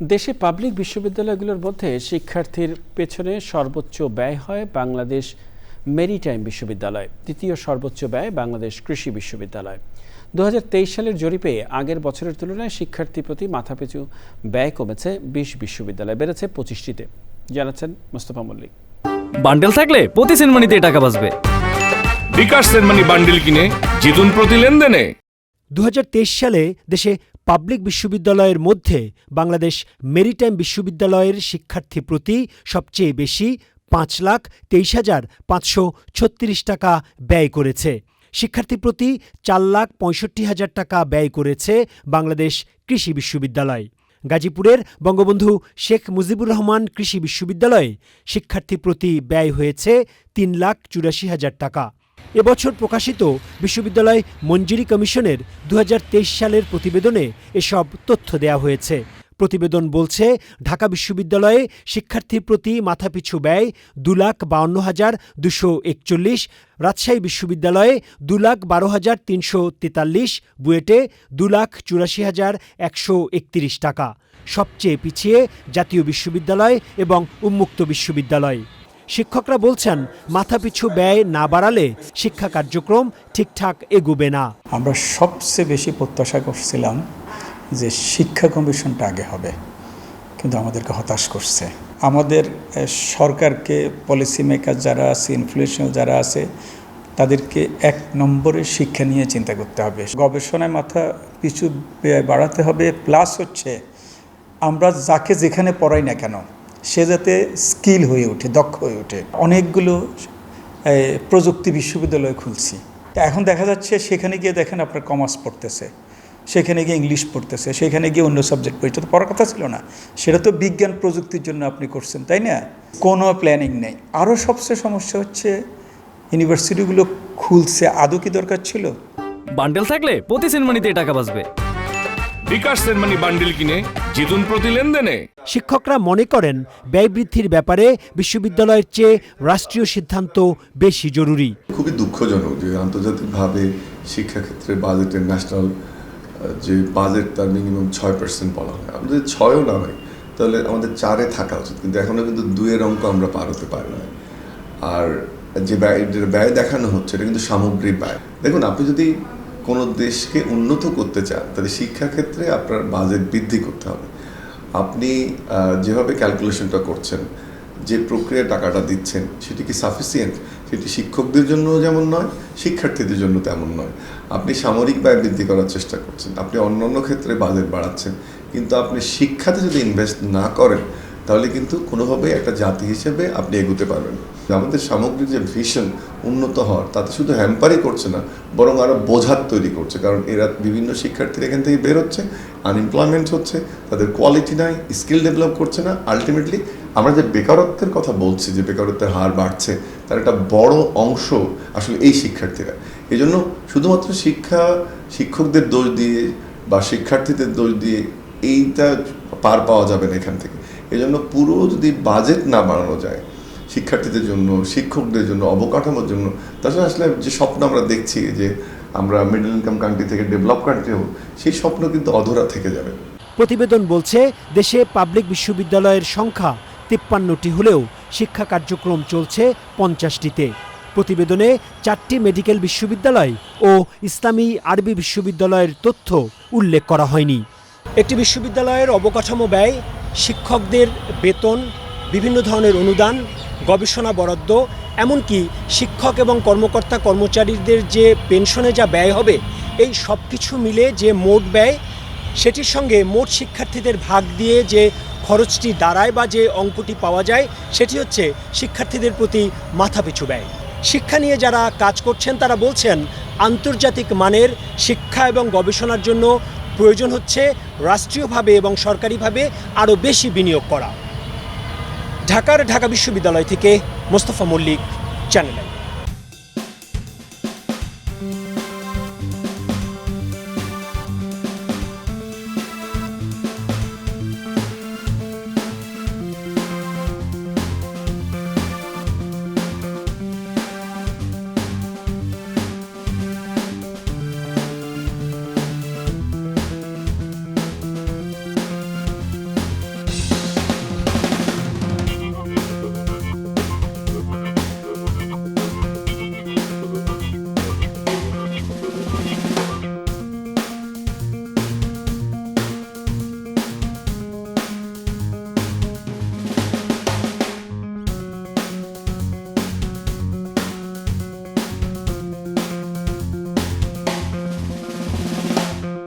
দেশে পাবলিক বিশ্ববিদ্যালয়গুলোর মধ্যে শিক্ষার্থীর পেছনে সর্বোচ্চ ব্যয় হয় বাংলাদেশ মেরিটাইম বিশ্ববিদ্যালয় দ্বিতীয় সর্বোচ্চ ব্যয় বাংলাদেশ কৃষি বিশ্ববিদ্যালয়। দু সালের জরিপে আগের বছরের তুলনায় শিক্ষার্থী প্রতি মাথাপিছু ব্যয় কমেছে বিশ বিশ্ববিদ্যালয় বেড়েছে পঁচিশটিতে। জানাচ্ছেন মোস্তফা মল্লিক। বান্ডেল থাকলে প্রতি সেনমানিতে টাকা বাঁচবে। বিকাশ সেনমানি বান্ডিল কিনে জিতুন প্রতি লেনদেনে। দুহাজার তেইশ সালে দেশে পাবলিক বিশ্ববিদ্যালয়ের মধ্যে বাংলাদেশ মেরিটাইম বিশ্ববিদ্যালয়ের শিক্ষার্থী প্রতি সবচেয়ে বেশি পাঁচ লাখ তেইশ হাজার পাঁচশো ছত্রিশ টাকা ব্যয় করেছে। শিক্ষার্থী প্রতি চার লাখ পঁয়ষট্টি হাজার টাকা ব্যয় করেছে বাংলাদেশ কৃষি বিশ্ববিদ্যালয়। গাজীপুরের বঙ্গবন্ধু শেখ মুজিবুর রহমান কৃষি বিশ্ববিদ্যালয়ে শিক্ষার্থী প্রতি ব্যয় হয়েছে তিন লাখ চুরাশি হাজার টাকা। এবছর প্রকাশিত বিশ্ববিদ্যালয় মঞ্জুরি কমিশনের দু হাজার তেইশ সালের প্রতিবেদনে এসব তথ্য দেয়া হয়েছে। প্রতিবেদন বলছে, ঢাকা বিশ্ববিদ্যালয়ে শিক্ষার্থীর প্রতি মাথাপিছু ব্যয় দু লাখ বাউন্ন হাজার দুশো একচল্লিশ, রাজশাহী বিশ্ববিদ্যালয়ে দু লাখ বারো হাজার তিনশো তেতাল্লিশ, বুয়েটে দু লাখ চুরাশি হাজার একশো একত্রিশ টাকা। সবচেয়ে পিছিয়ে জাতীয় বিশ্ববিদ্যালয় এবং উন্মুক্ত বিশ্ববিদ্যালয়। শিক্ষকরা বলছেন, মাথাপিছু ব্যয় না বাড়ালে শিক্ষা কার্যক্রম ঠিকঠাক এগুবে না। আমরা সবচেয়ে বেশি প্রত্যাশা করছিলাম যে শিক্ষা কমিশনটা আগে হবে, কিন্তু আমাদেরকে হতাশ করছে। আমাদের সরকারকে পলিসি মেকার যারা আছে ইনফ্লুয়েশনাল যারা আছে, তাদেরকে এক নম্বরে শিক্ষা নিয়ে চিন্তা করতে হবে। গবেষণায় মাথা পিছু ব্যয় বাড়াতে হবে প্লাস হচ্ছে আমরা যাকে যেখানে পড়াই না কেন সে যাতে স্কিল হয়ে ওঠে দক্ষ হয়ে ওঠে। অনেকগুলো প্রযুক্তি বিশ্ববিদ্যালয় খুলছি। এখন দেখা যাচ্ছে সেখানে গিয়ে দেখেন আপনার কমার্স পড়তেছে সেখানে গিয়ে ইংলিশ পড়তেছে সেখানে গিয়ে অন্য সাবজেক্ট পড়ছে। তো পড়ার কথা ছিল না। সেটা তো বিজ্ঞান প্রযুক্তির জন্য আপনি করছেন তাই না? কোনো প্ল্যানিং নেই। আরও সবচেয়ে সমস্যা হচ্ছে ইউনিভার্সিটিগুলো খুলছে। আদৌ কি দরকার ছিল? বান্ডেল থাকলে প্রতি সেনমানিতে টাকা বাঁচবে। বিকাশ সেনমানি বান্ডেল কিনে জিতুন প্রতি লেনদেনে। শিক্ষকরা মনে করেন ব্যয় বৃদ্ধির ব্যাপারে বিশ্ববিদ্যালয়ের চেয়ে রাষ্ট্রীয় সিদ্ধান্ত বেশি জরুরি। খুবই দুঃখজনক যে আন্তর্জাতিকভাবে শিক্ষাক্ষেত্রে বাজেটের ন্যাশনাল যে বাজেট তার মিনিমাম ছয় পার্সেন্ট বলা হয়। আমাদের ছয়ও না হয় তাহলে আমাদের চারে থাকা উচিত। কিন্তু এখনও কিন্তু দুয়ের অঙ্ক আমরা পার হতে পারি না। আর যে ব্যয় ব্যয় দেখানো হচ্ছে এটা কিন্তু সামগ্রিক ব্যয়। দেখুন আপনি যদি কোনো দেশকে উন্নত করতে চান, তাহলে শিক্ষাক্ষেত্রে আপনার বাজেট বৃদ্ধি করতে হবে। আপনি যেভাবে ক্যালকুলেশনটা করছেন, যে প্রক্রিয়া টাকাটা দিচ্ছেন, সেটি কি সাফিসিয়েন্ট সেটি শিক্ষকদের জন্য যেমন নয়, শিক্ষার্থীদের জন্য তেমন নয়। আপনি সামরিক ব্যয় বৃদ্ধি করার চেষ্টা করছেন, আপনি অন্যান্য ক্ষেত্রে বাজেট বাড়াচ্ছেন, কিন্তু আপনি শিক্ষাতে যদি ইনভেস্ট না করেন, তাহলে কিন্তু কোনোভাবেই একটা জাতি হিসেবে আপনি এগোতে পারবেন। আমাদের সামগ্রিক যে ভিশন উন্নত হওয়ার, তাতে শুধু হ্যাম্পারই করছে না, বরং আরও বোঝার তৈরি করছে। কারণ এরা বিভিন্ন শিক্ষার্থীরা এখান থেকে বের হচ্ছে আনএমপ্লয়মেন্ট হচ্ছে, তাদের কোয়ালিটি নাই স্কিল ডেভেলপ করছে না। আলটিমেটলি আমরা যে বেকারত্বের কথা বলছি, যে বেকারত্বের হার বাড়ছে, তার একটা বড় অংশ আসলে এই শিক্ষার্থীরা। এই জন্য শুধুমাত্র শিক্ষা, শিক্ষকদের দোষ দিয়ে বা শিক্ষার্থীদের দোষ দিয়ে এইটা পার পাওয়া যাবে না এখান থেকে। এই জন্য পুরো যদি বাজেট না বাড়ানো যায় শিক্ষার্থীদের জন্য, শিক্ষকদের জন্য, অবকাঠামোর জন্য। তাছাড়া আসলে যে স্বপ্ন আমরা দেখছি যে আমরা মিডল ইনকাম কান্ট্রি থেকে ডেভেলপ কান্ট্রি হব, সেই স্বপ্ন কিন্তু অধরা থেকে যাবে। প্রতিবেদন বলছে, দেশে পাবলিক বিশ্ববিদ্যালয়ের সংখ্যা তিপ্পান্নটি হলেও শিক্ষা কার্যক্রম চলছে পঞ্চাশটিতে। প্রতিবেদনে চারটি মেডিকেল বিশ্ববিদ্যালয় ও ইসলামী আরবি বিশ্ববিদ্যালয়ের তথ্য উল্লেখ করা হয়নি। একটি বিশ্ববিদ্যালয়ের অবকাঠামো ব্যয় শিক্ষকদের বেতন বিভিন্ন ধরনের অনুদান, গবেষণা বরাদ্দ, এমনকি শিক্ষক এবং কর্মকর্তা কর্মচারীদের যে পেনশনে যা ব্যয় হবে, এই সব কিছু মিলে যে মোট ব্যয়, সেটির সঙ্গে মোট শিক্ষার্থীদের ভাগ দিয়ে যে খরচটি দাঁড়ায় বা যে অঙ্কটি পাওয়া যায়, সেটি হচ্ছে শিক্ষার্থীদের প্রতি মাথাপিছু ব্যয়। শিক্ষা নিয়ে যারা কাজ করছেন, তারা বলছেন, আন্তর্জাতিক মানের শিক্ষা এবং গবেষণার জন্য প্রয়োজন হচ্ছে রাষ্ট্রীয়ভাবে এবং সরকারিভাবে আরও বেশি বিনিয়োগ করা। ঢাকার ঢাকা বিশ্ববিদ্যালয় থেকে মোস্তফা মল্লিক চ্যানেল।